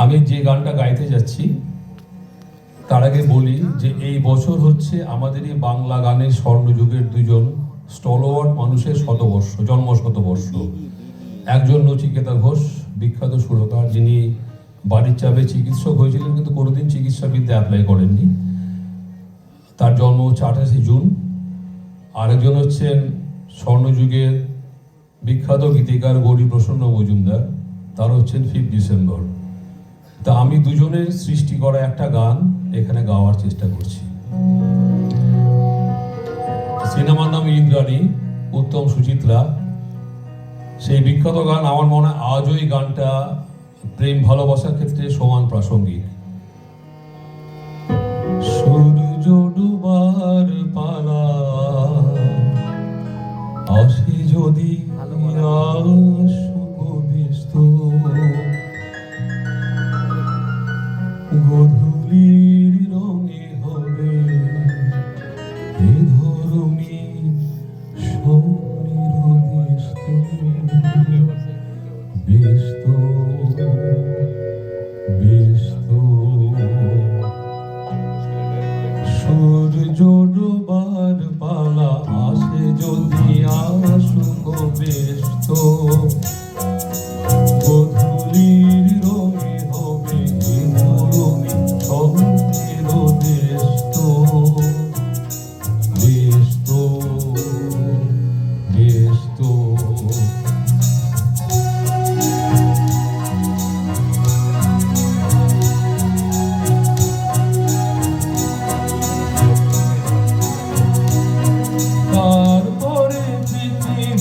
আমি যে গানটা গাইতে যাচ্ছি, তার আগে বলি যে এই বছর হচ্ছে আমাদের এই বাংলা গানের স্বর্ণযুগের দুজন স্টলওয়ার্ড মানুষের শতবর্ষ জন্ম শতবর্ষ একজন নচিকেতা ঘোষ, বিখ্যাত সুরকার যিনি বাড়ির চাপে চিকিৎসক হয়েছিলেন, কিন্তু কোনোদিন চিকিৎসাবিদ্যা অ্যাপ্লাই করেননি। তার জন্ম হচ্ছে আঠাশে জুন। আরেকজন হচ্ছেন স্বর্ণযুগের বিখ্যাত গীতিকার গৌরী প্রসন্ন মজুমদার, তার হচ্ছেন ফিফ ডিসেম্বর তা আমি দুজনের সৃষ্টি করা একটা গান এখানে গাওয়ার চেষ্টা করছি। সিনেমার নাম ইন্দ্রাণী, উত্তম সুচিত্রা। সেই বিখ্যাত গান আমার মনে হয় আজও এই গানটা প্রেম ভালোবাসার ক্ষেত্রে সমান প্রাসঙ্গিক। ডোবার পালা আসে যদি আসুক ব্যস্ত। গধূলির রঙে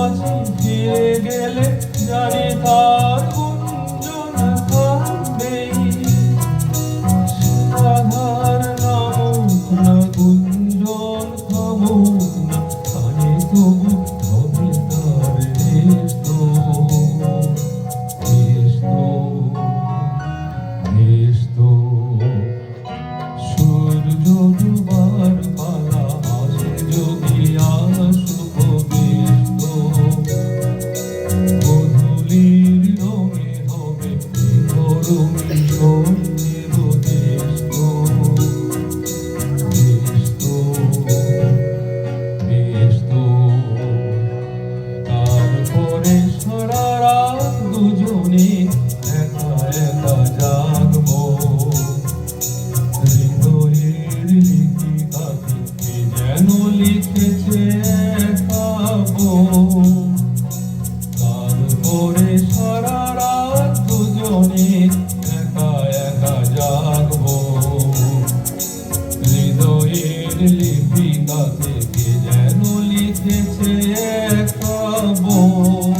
মৌমাছি ফিরে জানি তার রাখব হৃদয়ের লিপিকা থেকে যেন লিখেছে খবর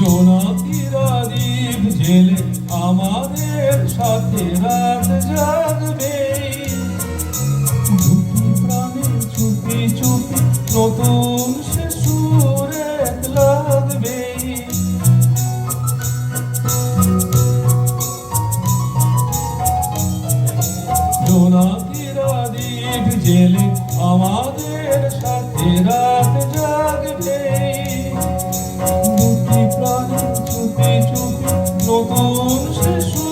জোনাকিরাদীপ জেলে আমাদের সাথে রাত নতুন গেলে আমাদের সাথে রাত জাগবে। দুটি প্রাণ চুপি চুপি নতুন শিশু